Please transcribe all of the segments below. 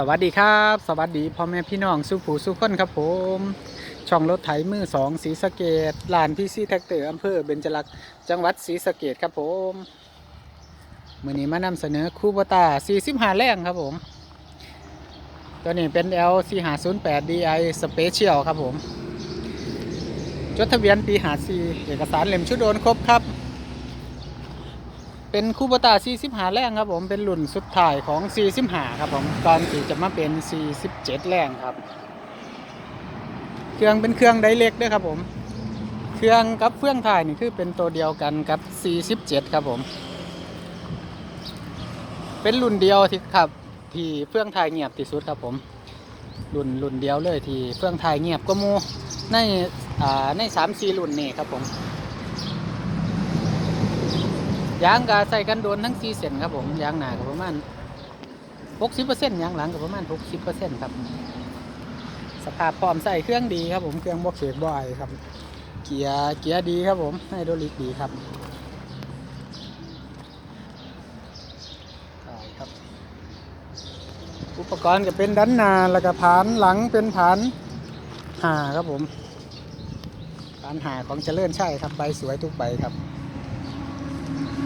สวัสดีครับ สวัสดีพ่อแม่พี่น้องสุผูสุขคนครับผม ช่องรถไถมือสองสีสะเกตลานพี่ซีแท็กเตอร์อำเภอเบญจลักษณ์จังหวัดศรีสะเกดครับผมมือนี้มานำเสนอคูบตา45แรงครับผม ตัวนี้เป็น L 4 5 0 8 DI Special ครับผม จดทะเบียนปีหาซีเอกสารเล่มชุดโดนครบครับ เป็นคูโบตา45 แรงครับผมเป็นรุ่นสุดท้ายของ 45 ครับผมก่อนที่จะมาเป็น 47 แรงครับ เครื่องเป็นเครื่องไดเล็กด้วยครับผม เครื่องกับเฟื่องถ่ายนี่คือเป็นตัวเดียวกันกับ 47 ครับผม เป็นรุ่นเดียวที่ครับที่เฟื่องถ่ายเงียบที่สุดครับผม รุ่นรุ่นเดียวเลยที่เฟื่องถ่ายเงียบก็มูในอ่าในสามซีรุ่นนี่ครับผม ยางก็ใส่กันโดนทั้งสี่เส้นครับผมยางหนาก็ประมาณ60%ยางหลังก็ประมาณ60%ครับ สภาพพร้อมใส่เครื่องดีครับผมเครื่องบวกเขกบ่อยครับ เกียร์เกียร์ดีครับผมไฮดรอลิกดีครับครับ อุปกรณ์ก็เป็นด้านหน้าแล้วก็ผานหลังเป็นผานหาครับผมผานหาของเจริญใช่ครับใบสวยทุกใบครับ เอ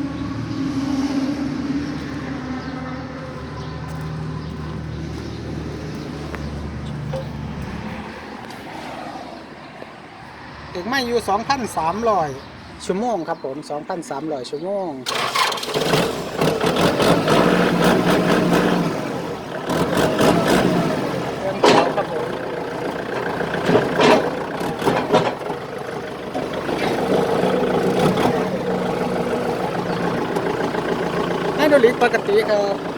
กไม่อยู่ 2,300 ชั่วโมงครับผม 2,300 ชั่วโมง เรื่องเขียวครับผม ให้ดรอลิกปกติครับ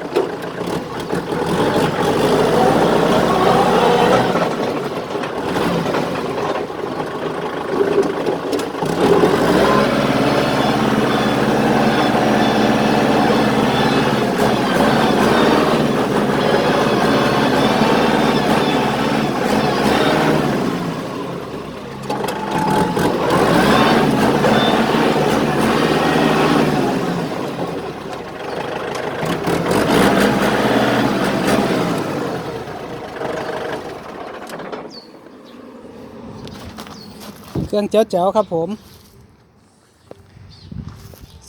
เครื่องเจ๋วๆครับผม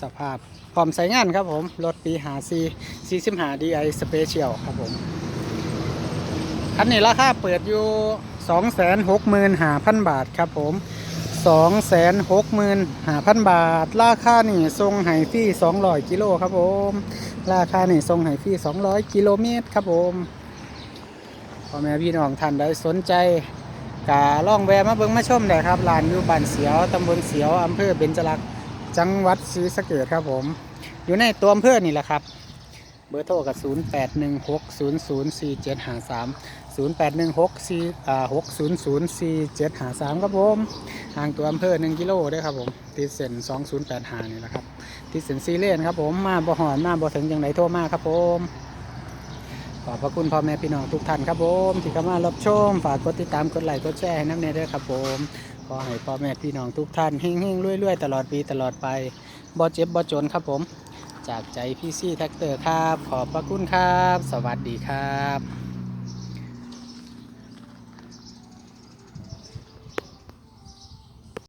สภาพพร้อมใช้งานครับผม รถปีหาซีซีซิมหาดีไอสเปเชียลครับผม คันนี้ราคาเปิดอยู่265,000บาทครับผม265,000บาท ราคานี่ทรงไห้ฟรี่200กิโลครับผม ราคานี่ทรงไห้ฟรี่200กิโลเมตรครับผมพ่อแม่พี่น้องท่านใดสนใจ กาล่องแวะมาเบิ่งมาชมได้ครับร้านอยู่บ้านเสียวตำบลเสียวอำเภอเบญจลักษณ์จังหวัดศรีสะเกษครับผม อยู่ในตัวอำเภอนี่แหละครับ เบอร์โทรกับ 0 8 1 6 0 0 4 7 5 3 0 8 1 6 4อ่า6 0 0 4 7 5 3 ครับผม ห่างตัวอำเภอ 1 กิโลด้วยครับผมติดเส้น2085นี่แหละครับติดเส้นซีเลนครับผมมาบ่หอนมาบ่ถึงจังไหนโทรมาครับผม ขอบพระคุณพ่อแม่พี่น้องทุกท่านครับผมที่เข้ามารับชมฝากกดติดตามกดไลค์กดแชร์ให้น้ำเนยด้วยครับผมขอให้พ่อแม่พี่น้องทุกท่านเฮงๆรวยๆตลอดปีตลอดไปบ่เจ็บบ่จนครับผม จากใจพี่ซี่แท็กเตอร์ครับ ขอบพระคุณครับ สวัสดีครับ